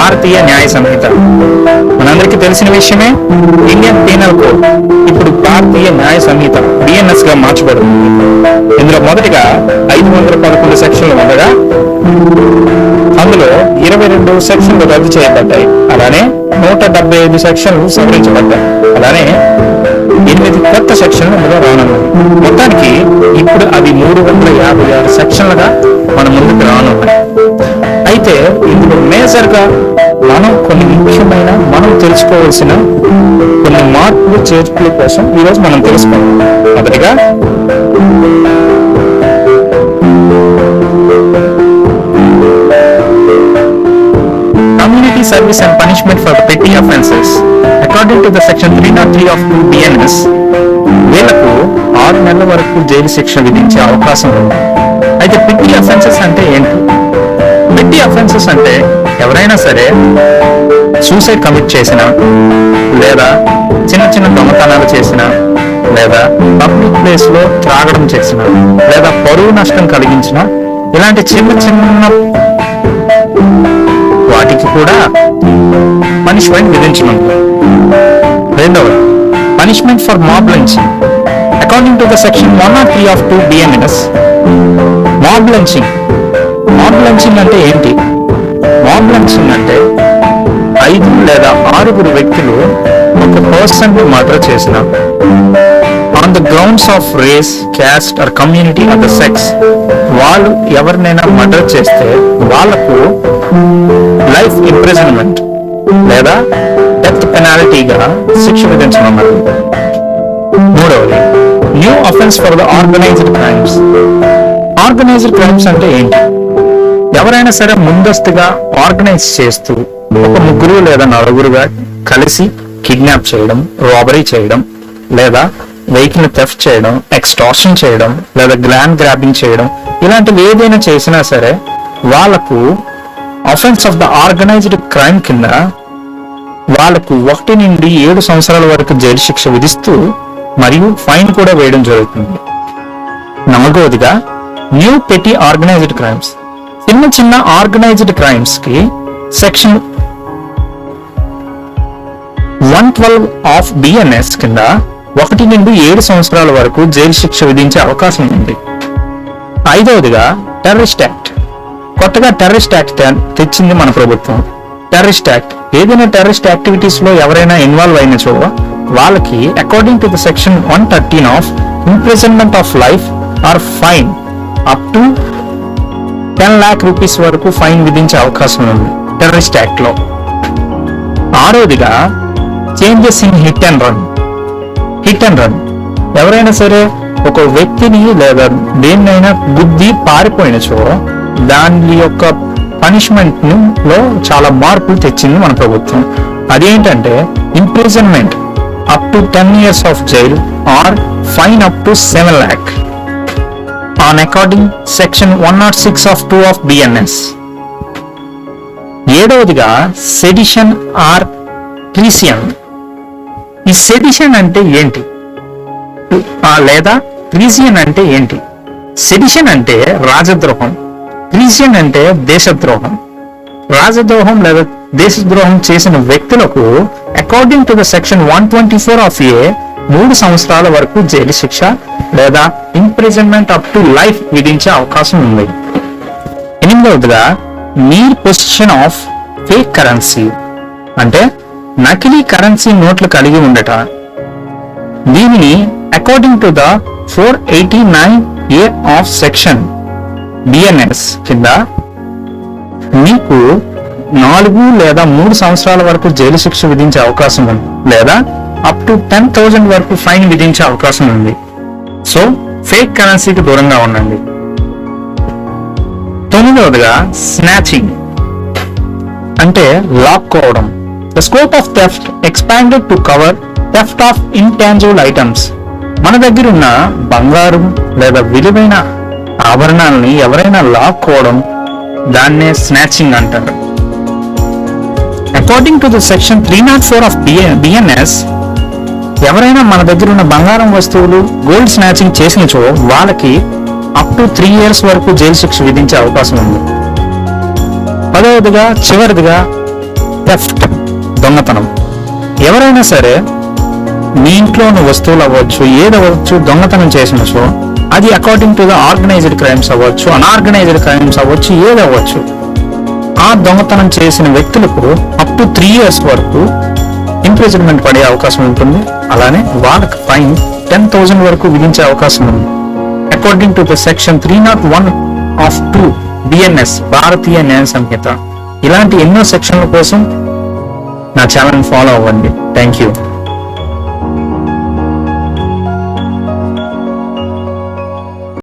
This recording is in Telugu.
భారతీయ న్యాయ సంహిత. మనందరికీ తెలిసిన విషయమే ఇండియన్ పీనల్ కోడ్ ఇప్పుడు భారతీయ న్యాయ సంహిత బిఎన్ఎస్గా మార్చబడుతుంది. ఇందులో మొదటిగా ఐదు వందల పదకొండు సెక్షన్లు ఉండగా అందులో ఇరవై రెండు సెక్షన్లు రద్దు చేయబడ్డాయి. అలానే నూట డెబ్బై ఐదు సెక్షన్లు సవరించబడ్డాయి. అలానే ఎనిమిది కొత్త సెక్షన్లు ఇందులో రానున్నాయి. మొత్తానికి ఇప్పుడు అవి మూడు వందల యాభై ఆరు సెక్షన్లుగా మన ముందుకు రానున్నాయి. ఇందులో మేజర్గా మనం కొన్ని ముఖ్యమైన మనం తెలుసుకోవాల్సిన కొన్ని మార్పులు చేర్పుల కోసం ఈరోజు మనం తెలుసుకుందాం. మొదటిగా community service and punishment for petty offences. According to the section 303 of 2 BNS, వీళ్ళకు ఆరు నెలల వరకు జైలు శిక్ష విధించే అవకాశం ఉంది. అయితే పెట్టి అఫెన్సెస్ అంటే ఏంటి? పెట్టి అఫెన్సెస్ అంటే ఎవరైనా సరే సూసైడ్ కమిట్ చేసిన లేదా చిన్న చిన్న దొంగతనాలు చేసిన లేదా పబ్లిక్ ప్లేస్లో త్రాగడం చేసిన లేదా పరువు నష్టం కలిగించిన ఇలాంటి చిన్న చిన్న వాటికి కూడా పనిష్మెంట్ విధించనుంది రెండవది punishment for mob lynching according to the section one or three of two BNS mob lynching mob lynching అంటే ఏంటి? మాబ్ లంచింగ్ అంటే ఐదు లేదా ఆరుగురు వ్యక్తులు ఒక పర్సన్ మర్డర్ చేసిన. On the grounds of race caste or community or the sex వాళ్ళు ఎవరినైనా మర్డర్ చేస్తే వాళ్ళకు లైఫ్ ఇంప్రిజన్మెంట్ లేదా డెత్ పెనాల్టీగా శిక్ష విధించనున్నది మూడవది new offence for the organized crimes organized crimes అంటే ఏంటి? ఎవరైనా సరే ముందస్తుగా ఆర్గనైజ్ చేస్తూ ఒక ముగ్గురు లేదా నలుగురుగా కలిసి కిడ్నాప్ చేయడం రాబరీ చేయడం లేదా వెహికల్ థెఫ్ట్ చేయడం ఎక్స్టార్షన్ చేయడం లేదా గ్రాండ్ గ్రాబింగ్ చేయడం ఇలాంటివి ఏదైనా చేసినా సరే వాళ్ళకు offence of the organized crime కింద వాళ్ళకు ఒకటి నుండి ఏడు సంవత్సరాల వరకు జైలు శిక్ష విధిస్తూ మరియు ఫైన్ కూడా వేయడం జరుగుతుంది. నాలుగవదిగా న్యూ పెట్టి ఆర్గనైజ్డ్ క్రైమ్స్ చిన్న చిన్న organized క్రైమ్స్కి section one twelve of BNS కింద ఒకటి నుండి ఏడు సంవత్సరాల వరకు జైలు శిక్ష విధించే అవకాశం ఉంది. ఐదవదిగా టెర్రరిస్ట్ యాక్ట్ కొత్తగా టెర్రరిస్ట్ యాక్ట్ తెచ్చింది మన ప్రభుత్వం. టెర్రరిస్ట్ యాక్ట్ ఏదైనా టెర్రరిస్ట్ యాక్టివిటీస్లో ఎవరైనా ఇన్వాల్వ్ అయినచో వాళ్ళకి according to the section one thirteen of imprisonment of life or fine up to ten lakh rupees వరకు ఫైన్ విధించే అవకాశం ఉంది టెర్రరిస్ట్ యాక్ట్లో. ఆరోదిగా changes in hit and run. Hit and run. ఎవరైనా సరే ఒక వ్యక్తిని లేదా దేన్నైనా గుద్ది పారిపోయినచో దాని యొక్క పనిష్మెంట్లో చాలా మార్పులు తెచ్చింది మన ప్రభుత్వం. అదేంటంటే imprisonment up to ten years of jail or fine up to seven lakh on according section one nought six of two of BNS ఏడవదిగా sedition or treason ఈ సెడిషన్ అంటే ఏంటి? లేదా ట్రీసియన్ అంటే ఏంటి? సెడిషన్ అంటే రాజద్రోహం. ట్రీసియన్ అంటే దేశద్రోహం. రాజద్రోహం లేదా దేశద్రోహం చేసిన వ్యక్తులకు according to the section one twenty four of A మూడు సంవత్సరాల వరకు జైలు శిక్ష లేదా ఇంప్రిజన్మెంట్ అప్ టు లైఫ్ విధించే అవకాశం ఉంది. ఎనిమిదవదిగా mere possession of fake currency అంటే నకిలీ కరెన్సీ నోట్లు కలిగి ఉండట. దీనిని according to the four eighty nine A of section BNS కింద మీకు నాలుగు లేదా మూడు సంవత్సరాల వరకు జైలు శిక్ష విధించే అవకాశం ఉంది. లేదా అప్ టు టెన్ థౌజండ్ వరకు ఫైన్ విధించే అవకాశం ఉంది. సో ఫేక్ కరెన్సీకి దూరంగా ఉండండి. తొమ్మిదవదిగా స్నాచింగ్ అంటే లాక్కోవడం. The scope of theft expanded to cover theft of intangible items మన దగ్గర ఉన్న బంగారం లేదా విలువైన ఆభరణాలని ఎవరైనా లాక్కోవడం దాన్నే స్నాచింగ్ అంటారు. According to the section three nought four of BNS ఎవరైనా మన దగ్గర ఉన్న బంగారం వస్తువులు గోల్డ్ స్నాచింగ్ చేసినచో వాళ్ళకి అప్ టు త్రీ ఇయర్స్ వరకు జైలు శిక్ష విధించే అవకాశం ఉంది. పదవదిగా చివరిదిగా థెఫ్ట్ దొంగతనం. ఎవరైనా సరే మీ ఇంట్లో ఉన్న వస్తువులు అవ్వచ్చు ఏదవచ్చు దొంగతనం చేసినచో అది according to the organized crimes అవ్వచ్చు అన్ఆర్గనైజ్డ్ క్రైమ్స్ అవ్వచ్చు ఏదవ్వచ్చు ఆ దొంగతనం చేసిన వ్యక్తులకు అప్ టు త్రీ ఇయర్స్ వరకు ఇంప్రిజన్మెంట్ పడే అవకాశం ఉంటుంది. అలానే వాళ్ళకి ఫైన్ టెన్ థౌజండ్ వరకు విధించే అవకాశం ఉంది. According to the section three nought one of two BNS Bharatiya Nyaya Sanhita ఇలాంటి ఎన్నో సెక్షన్ల కోసం నా ఛానల్ ఫాలో అవ్వండి. Thank you